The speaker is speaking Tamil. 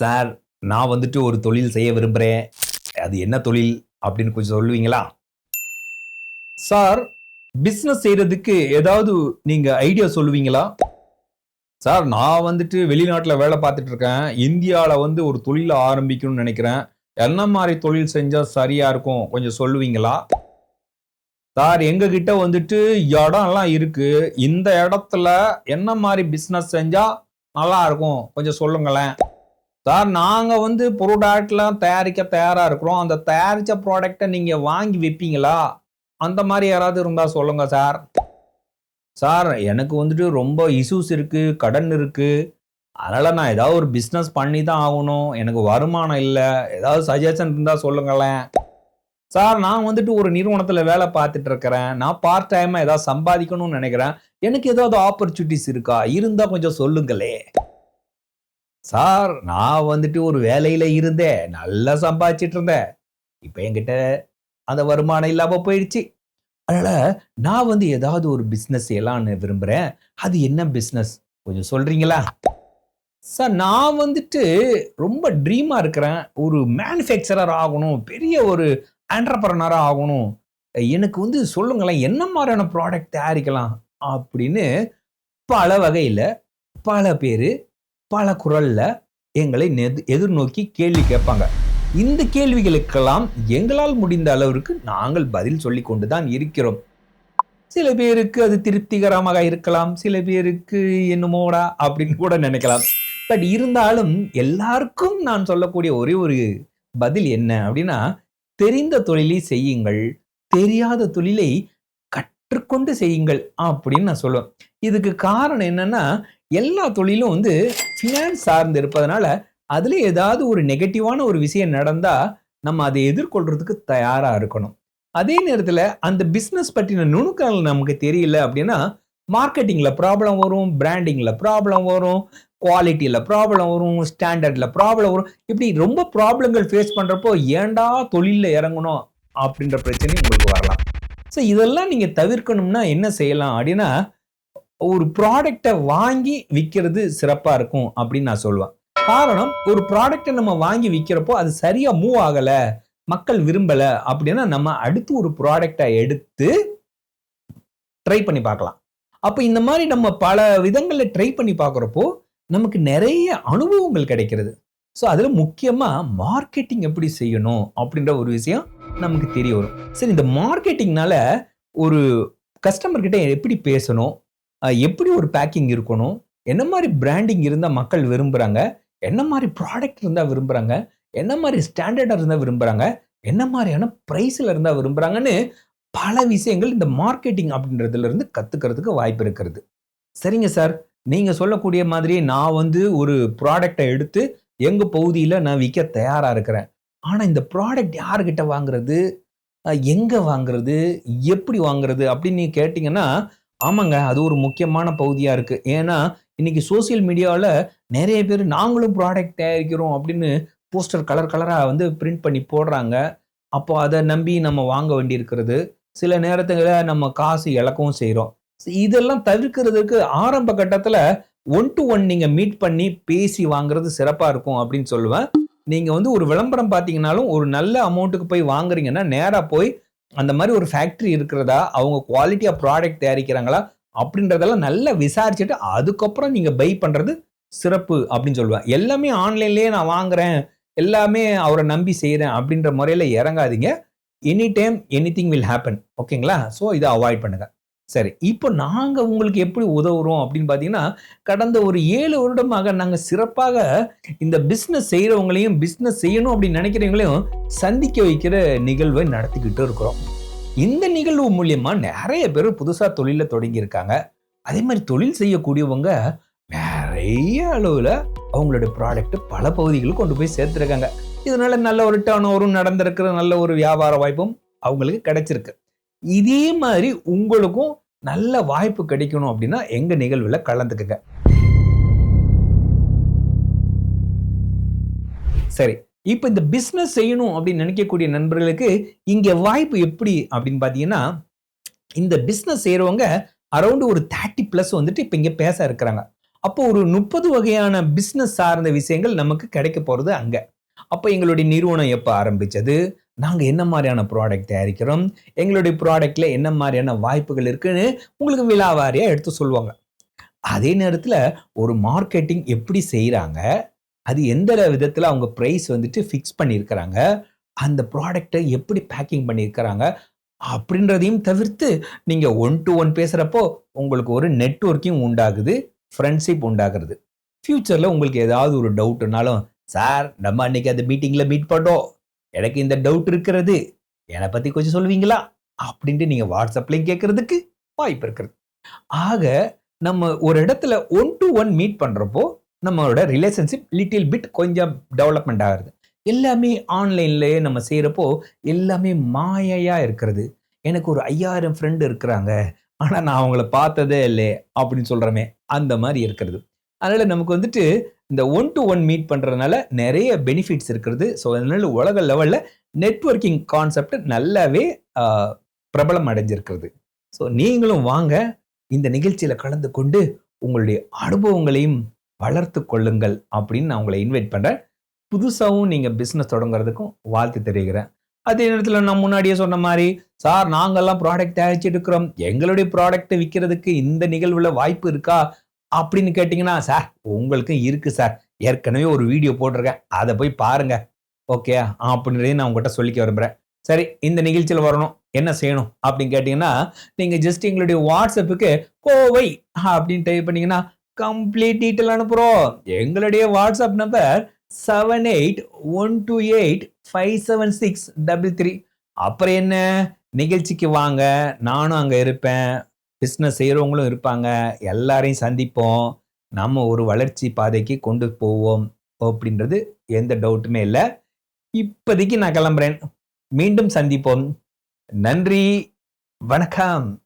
சார் நான் வந்துட்டு ஒரு தொழில் செய்ய விரும்புகிறேன் அது என்ன தொழில்? அப்படின்னு கொஞ்சம் சொல்லுவீங்களா? சார் பிஸ்னஸ் செய்கிறதுக்கு ஏதாவது நீங்கள் ஐடியா சொல்லுவீங்களா? சார் நான் வந்துட்டு வெளிநாட்டில் வேலை பார்த்துட்டு இருக்கேன். இந்தியாவில் வந்து ஒரு தொழில் ஆரம்பிக்கணும்னு நினைக்கிறேன். என்ன மாதிரி தொழில் செஞ்சால் சரியாக இருக்கும்? கொஞ்சம் சொல்லுவீங்களா? சார் எங்ககிட்ட வந்துட்டு இடம்லாம் இருக்குது இந்த இடத்துல என்ன மாதிரி பிஸ்னஸ் செஞ்சால் நல்லா இருக்கும்? கொஞ்சம் சொல்லுங்களேன். சார் நாங்கள் வந்து ப்ரோடக்ட்லாம் தயாரிக்க தயாராக இருக்கிறோம். அந்த தயாரித்த ப்ராடக்டை நீங்கள் வாங்கி விற்பீங்களா அந்த மாதிரி யாராவது இருந்தால் சொல்லுங்க சார். சார் எனக்கு வந்துட்டு ரொம்ப இஷ்யூஸ் இருக்குது கடன் இருக்குது அதனால் நான் ஏதாவது ஒரு பிஸ்னஸ் பண்ணி தான் ஆகணும். எனக்கு வருமானம் இல்லை. ஏதாவது சஜஷன் இருந்தால் சொல்லுங்களேன். சார் நான் வந்துட்டு ஒரு நிறுவனத்தில் வேலை பார்த்துட்டு இருக்கிறேன். நான் பார்ட் டைமாக ஏதாவது சம்பாதிக்கணும்னு நினைக்கிறேன். எனக்கு ஏதாவது ஆப்பர்ச்சுனிட்டிஸ் இருக்கா? இருந்தால் கொஞ்சம் சொல்லுங்களே. சார் நான் வந்துட்டு ஒரு வேலையில் இருந்தேன். நல்லா சம்பாதிச்சிட்டு இருந்தேன். இப்போ என்கிட்ட அந்த வருமானம் இல்லாமல் போயிடுச்சு. அதனால் நான் வந்து ஏதாவது ஒரு பிஸ்னஸ் செய்யலாம்னு விரும்புகிறேன் அது என்ன பிஸ்னஸ் கொஞ்சம் சொல்கிறீங்களா சார் நான் வந்துட்டு ரொம்ப ட்ரீமாக இருக்கிறேன். ஒரு மேனுஃபேக்சரர் ஆகணும். பெரிய ஒரு ஆண்டர்பரனராக ஆகணும். எனக்கு வந்து சொல்லுங்களேன் என்ன மாதிரியான ப்ராடக்ட் தயாரிக்கலாம்? அப்படின்னு பல வகையில் பல பேர் பல குரல்ல எங்களை எதிர்நோக்கி கேள்வி கேட்பாங்க. இந்த கேள்விகளுக்கெல்லாம் எங்களால் முடிந்த அளவிற்கு நாங்கள் பதில் சொல்லி கொண்டு தான் இருக்கிறோம். சில பேருக்கு அது திருப்திகரமாக இருக்கலாம் சில பேருக்கு என்னமோடா அப்படின்னு கூட நினைக்கலாம். பட் இருந்தாலும் எல்லாருக்கும் நான் சொல்லக்கூடிய ஒரே ஒரு பதில் என்ன அப்படின்னா தெரிந்த தொழிலை செய்யுங்கள் தெரியாத தொழிலை கற்றுக்கொண்டு செய்யுங்கள் அப்படின்னு நான் சொல்லுவேன். இதுக்கு காரணம் என்னன்னா எல்லா தொழிலும் வந்து ஃபினான்ஸ் சார்ந்து இருப்பதனால அதில் ஏதாவது ஒரு நெகட்டிவான ஒரு விஷயம் நடந்தால் நம்ம அதை எதிர்கொள்றதுக்கு தயாராக இருக்கணும். அதே நேரத்தில் அந்த பிஸ்னஸ் பற்றின நுணுக்கங்கள் நமக்கு தெரியல அப்படின்னா மார்க்கெட்டிங்கில் ப்ராப்ளம் வரும் பிராண்டிங்கில் ப்ராப்ளம் வரும் குவாலிட்டியில் ப்ராப்ளம் வரும் ஸ்டாண்டர்டில் ப்ராப்ளம் வரும். இப்படி ரொம்ப ப்ராப்ளங்கள் ஃபேஸ் பண்ணுறப்போ ஏண்டா தொழிலில் இறங்கணும் அப்படின்ற பிரச்சனை உங்களுக்கு வரலாம். ஸோ இதெல்லாம் நீங்கள் தவிர்க்கணும்னா என்ன செய்யலாம் அப்படின்னா ஒரு ப்ராடக்டை வாங்கி விற்கிறது சிறப்பாக இருக்கும் அப்படின்னு நான் சொல்லுவேன். காரணம் ஒரு ப்ராடக்டை நம்ம வாங்கி விற்கிறப்போ அது சரியாக மூவ் ஆகலை மக்கள் விரும்பலை அப்படின்னா நம்ம அடுத்து ஒரு ப்ராடக்டை எடுத்து ட்ரை பண்ணி பார்க்கலாம். அப்போ இந்த மாதிரி நம்ம பல விதங்களில் ட்ரை பண்ணி பார்க்குறப்போ நமக்கு நிறைய அனுபவங்கள் கிடைக்கிறது. ஸோ அதில் முக்கியமாக மார்க்கெட்டிங் எப்படி செய்யணும் அப்படின்ற ஒரு விஷயம் நமக்கு தெரிய வரும். சரி இந்த மார்க்கெட்டிங்னால ஒரு கஸ்டமர்கிட்ட எப்படி பேசணும்? எப்படி ஒரு பேக்கிங் இருக்கணும்? என்ன மாதிரி பிராண்டிங் இருந்தால் மக்கள் விரும்புகிறாங்க என்ன மாதிரி ப்ராடக்ட் இருந்தால் விரும்புகிறாங்க என்ன மாதிரி ஸ்டாண்டர்டாக இருந்தால் விரும்புகிறாங்க என்ன மாதிரியான ப்ரைஸில் இருந்தால் விரும்புகிறாங்கன்னு பல விஷயங்கள் இந்த மார்க்கெட்டிங் அப்படின்றதுலேருந்து கற்றுக்கிறதுக்கு வாய்ப்பு இருக்கிறது. சரிங்க சார் நீங்கள் சொல்லக்கூடிய மாதிரி நான் வந்து ஒரு ப்ராடக்டை எடுத்து எங்கள் பகுதியில் நான் விற்க தயாராக இருக்கிறேன். ஆனால் இந்த ப்ராடக்ட் யார்கிட்ட வாங்குறது? எங்கே வாங்குறது? எப்படி வாங்குறது? அப்படின்னு கேட்டிங்கன்னா ஆமாங்க அது ஒரு முக்கியமான பகுதியாக இருக்குது ஏன்னா இன்னைக்கு சோஷியல் மீடியாவில் நிறைய பேர் நாங்களும் ப்ராடக்ட் தயாரிக்கிறோம் அப்படின்னு போஸ்டர் கலர் கலராக வந்து பிரிண்ட் பண்ணி போடுறாங்க. அப்போ அதை நம்பி நம்ம வாங்க வேண்டியிருக்கிறது. சில நேரத்துங்களில் நம்ம காசு இழக்கவும் செய்கிறோம் இதெல்லாம் தவிர்க்கிறதுக்கு ஆரம்ப கட்டத்தில் ஒன் டு ஒன் நீங்கள் மீட் பண்ணி பேசி வாங்குறது சிறப்பாக இருக்கும் அப்படின்னு சொல்லுவேன். நீங்கள் வந்து ஒரு விளம்பரம் பார்த்தீங்கன்னாலும் ஒரு நல்ல அமௌண்ட்டுக்கு போய் வாங்குறீங்கன்னா நேராக போய் அந்த மாதிரி ஒரு ஃபேக்ட்ரி இருக்கிறதா? அவங்க குவாலிட்டியாக ப்ராடக்ட் தயாரிக்கிறாங்களா? அப்படின்றதெல்லாம் நல்லா விசாரிச்சுட்டு அதுக்கப்புறம் நீங்கள் பை பண்ணுறது சிறப்பு அப்படின்னு சொல்லுவேன். எல்லாமே ஆன்லைன்லேயே நான் வாங்குறேன். எல்லாமே அவரை நம்பி செய்கிறேன் அப்படின்ற முறையில் இறங்காதீங்க. Any time any thing will happen ஓகேங்களா ஸோ இதை அவாய்ட் பண்ணுங்கள் சரி இப்போ நாங்கள் உங்களுக்கு எப்படி உதவுறோம் அப்படின்னு பார்த்தீங்கன்னா கடந்த ஒரு ஏழு வருடமாக நாங்கள் சிறப்பாக இந்த பிஸ்னஸ் செய்கிறவங்களையும் பிஸ்னஸ் செய்யணும் அப்படின்னு நினைக்கிறவங்களையும் சந்திக்க வைக்கிற நிகழ்வை நடத்திக்கிட்டு இருக்கிறோம். இந்த நிகழ்வு மூலியமாக நிறைய பேர் புதுசாக தொழிலை தொடங்கியிருக்காங்க. அதே மாதிரி தொழில் செய்யக்கூடியவங்க நிறைய அளவில் அவங்களோட ப்ராடக்ட்டு பல பகுதிகளுக்கு கொண்டு போய் சேர்த்துருக்காங்க. இதனால நல்ல ஒரு டர்ன் ஓவரும் நடந்திருக்கிற நல்ல ஒரு வியாபார வாய்ப்பும் அவங்களுக்கு கிடைச்சிருக்கு. இதே மாதிரி உங்களுக்கும் நல்ல வாய்ப்பு கிடைக்கணும் அப்படின்னா எங்க நிகழ்வுல கலந்துக்குங்க. சரி இப்போ இந்த பிஸ்னஸ் செய்யணும் அப்படின்னு நினைக்கக்கூடிய நண்பர்களுக்கு இங்கே வாய்ப்பு எப்படி அப்படின்னு பார்த்தீங்கன்னா இந்த பிஸ்னஸ் செய்கிறவங்க அரௌண்டு ஒரு தேர்ட்டி ப்ளஸ் வந்துட்டு இப்போ இங்கே பேச இருக்கிறாங்க. அப்போ ஒரு முப்பது வகையான பிஸ்னஸ் சார்ந்த விஷயங்கள் நமக்கு கிடைக்க போகிறது அங்கே. அப்போ எங்களுடைய நிறுவனம் எப்போ ஆரம்பிச்சது? நாங்கள் என்ன மாதிரியான ப்ராடக்ட் தயாரிக்கிறோம்? எங்களுடைய ப்ராடக்டில் என்ன மாதிரியான வாய்ப்புகள் இருக்குன்னு உங்களுக்கு விழாவாரியா எடுத்து சொல்லுவாங்க. அதே நேரத்தில் ஒரு மார்க்கெட்டிங் எப்படி செய்கிறாங்க அது எந்த விதத்தில் அவங்க ப்ரைஸ் வந்துட்டு ஃபிக்ஸ் பண்ணியிருக்கிறாங்க? அந்த ப்ராடக்ட்டை எப்படி பேக்கிங் பண்ணியிருக்கிறாங்க? அப்படின்றதையும் தவிர்த்து நீங்கள் ஒன் டு ஒன் பேசுகிறப்போ உங்களுக்கு ஒரு நெட்ஒர்க்கிங் உண்டாகுது ஃப்ரெண்ட்ஷிப் உண்டாகிறது. ஃப்யூச்சரில் உங்களுக்கு ஏதாவது ஒரு டவுட்னாலும் சார் நம்ம அன்றைக்கி அந்த மீட்டிங்கில் மீட் பண்ணோம் எனக்கு இந்த டவுட் இருக்கிறது. என்னை பற்றி கொஞ்சம் சொல்லுவீங்களா? அப்படின்ட்டு நீங்கள் வாட்ஸ்அப்லையும் கேட்கறதுக்கு வாய்ப்பு இருக்கிறது ஆக நம்ம ஒரு இடத்துல ஒன் டு ஒன் மீட் பண்ணுறப்போ நம்மளோட ரிலேஷன்ஷிப் லிட்டில் பிட் கொஞ்சம் டெவலப்மெண்ட் ஆகுது. எல்லாமே ஆன்லைன்லேயே நம்ம செய்கிறப்போ எல்லாமே மாயையாக இருக்கிறது. எனக்கு ஒரு ஐயாயிரம் ஃப்ரெண்டு இருக்கிறாங்க. ஆனால் நான் அவங்கள பார்த்ததே இல்லை அப்படின்னு சொல்கிறோமே அந்த மாதிரி இருக்கிறது. அதனால நமக்கு வந்துட்டு இந்த ஒன் டு ஒன் மீட் பண்ணுறதுனால நிறைய பெனிஃபிட்ஸ் இருக்கிறது. ஸோ அதனால உலக லெவலில் நெட்வொர்க்கிங் கான்செப்ட் நல்லாவே பிரபலம் அடைஞ்சிருக்கிறது. ஸோ நீங்களும் வாங்க இந்த நிகழ்ச்சியில் கலந்து கொண்டு உங்களுடைய அனுபவங்களையும் வளர்த்து கொள்ளுங்கள் அப்படின்னு நான் உங்களை இன்வைட் பண்ணுறேன் புதுசாகவும் நீங்கள் பிஸ்னஸ் தொடங்குறதுக்கும் வாழ்த்து தெரிவிக்கிறேன். அதே நேரத்தில் நான் முன்னாடியே சொன்ன மாதிரி சார் நாங்கள்லாம் ப்ராடக்ட் தயாரிச்சு எடுக்கிறோம் எங்களுடைய ப்ராடக்ட்டை விற்கிறதுக்கு இந்த நிகழ்வில் வாய்ப்பு இருக்கா? அப்படின்னு கேட்டிங்கன்னா சார் உங்களுக்கு இருக்குது சார். ஏற்கனவே ஒரு வீடியோ போட்டிருக்கேன். அதை போய் பாருங்க. ஓகே அப்படின்றதையும் நான் உங்கள்கிட்ட சொல்லிக்க விரும்புகிறேன் சரி இந்த நிகழ்ச்சியில் வரணும். என்ன செய்யணும்? அப்படின்னு கேட்டிங்கன்னா நீங்கள் ஜஸ்ட் எங்களுடைய வாட்ஸ்அப்புக்கு கோவை அப்படின்னு டைப் பண்ணிங்கன்னா கம்ப்ளீட் டீட்டெயில் அனுப்புகிறோம் எங்களுடைய WhatsApp number seven eight one two eight five seven six double three அப்புறம் என்ன? நிகழ்ச்சிக்கு வாங்க. நானும் அங்கே இருப்பேன். பிஸ்னஸ் செய்கிறவங்களும் இருப்பாங்க. எல்லாரையும் சந்திப்போம். நம்ம ஒரு வளர்ச்சி பாதைக்கு கொண்டு போவோம். அப்படின்றது எந்த டவுட்டுமே இல்லை. இப்போதைக்கு நான் கிளம்புறேன். மீண்டும் சந்திப்போம். நன்றி. வணக்கம்.